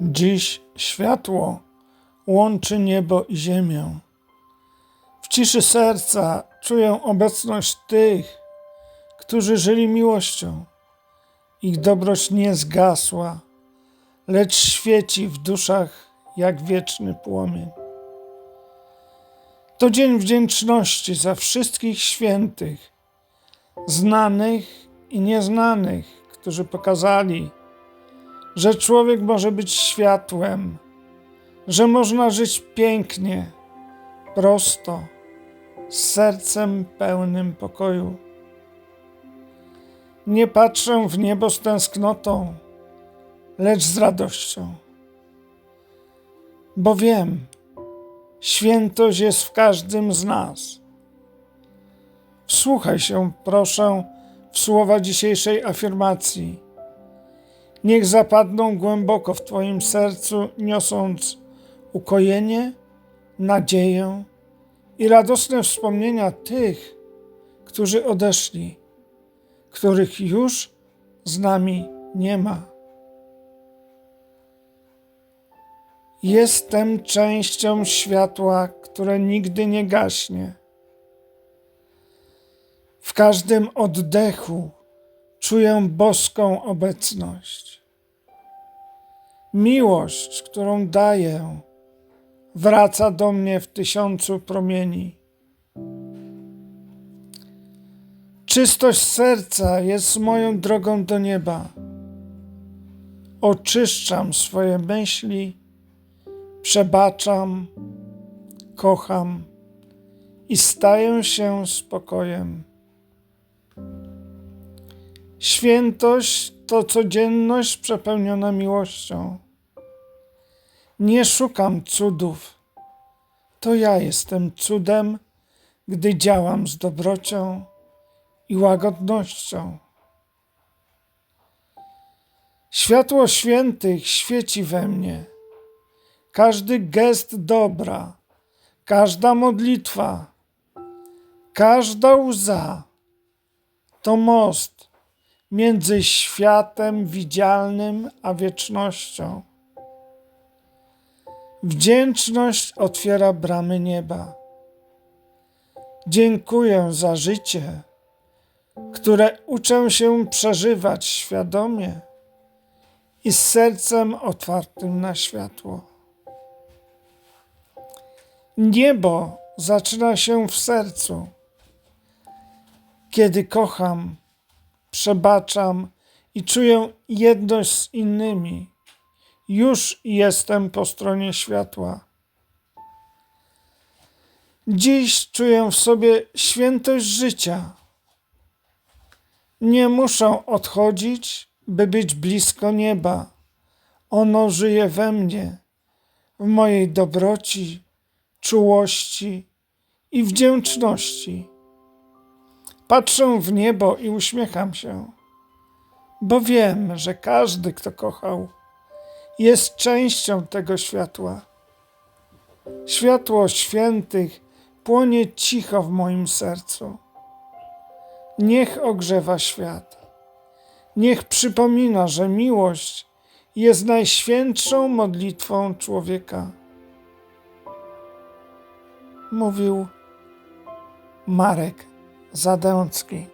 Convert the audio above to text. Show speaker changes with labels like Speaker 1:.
Speaker 1: Dziś światło łączy niebo i ziemię. W ciszy serca czuję obecność tych, którzy żyli miłością. Ich dobroć nie zgasła, lecz świeci w duszach jak wieczny płomień. To dzień wdzięczności za wszystkich świętych, znanych i nieznanych, którzy pokazali, że człowiek może być światłem, że można żyć pięknie, prosto, z sercem pełnym pokoju. Nie patrzę w niebo z tęsknotą, lecz z radością, bo wiem, świętość jest w każdym z nas. Wsłuchaj się, proszę, w słowa dzisiejszej afirmacji. Niech zapadną głęboko w Twoim sercu, niosąc ukojenie, nadzieję i radosne wspomnienia tych, którzy odeszli, których już z nami nie ma. Jestem częścią światła, które nigdy nie gaśnie. W każdym oddechu czuję boską obecność. Miłość, którą daję, wraca do mnie w tysiącu promieni. Czystość serca jest moją drogą do nieba. Oczyszczam swoje myśli, przebaczam, kocham i staję się spokojem. Świętość to codzienność przepełniona miłością. Nie szukam cudów. To ja jestem cudem, gdy działam z dobrocią i łagodnością. Światło świętych świeci we mnie. Każdy gest dobra, każda modlitwa, każda łza to most między światem widzialnym a wiecznością. Wdzięczność otwiera bramy nieba. Dziękuję za życie, które uczę się przeżywać świadomie i z sercem otwartym na światło. Niebo zaczyna się w sercu. Kiedy kocham, przebaczam i czuję jedność z innymi, już jestem po stronie światła. Dziś czuję w sobie świętość życia. Nie muszę odchodzić, by być blisko nieba. Ono żyje we mnie, w mojej dobroci, czułości i wdzięczności. Patrzę w niebo i uśmiecham się, bo wiem, że każdy, kto kochał, jest częścią tego światła. Światło świętych płonie cicho w moim sercu. Niech ogrzewa świat. Niech przypomina, że miłość jest najświętszą modlitwą człowieka. Mówił Marek Zadęcki.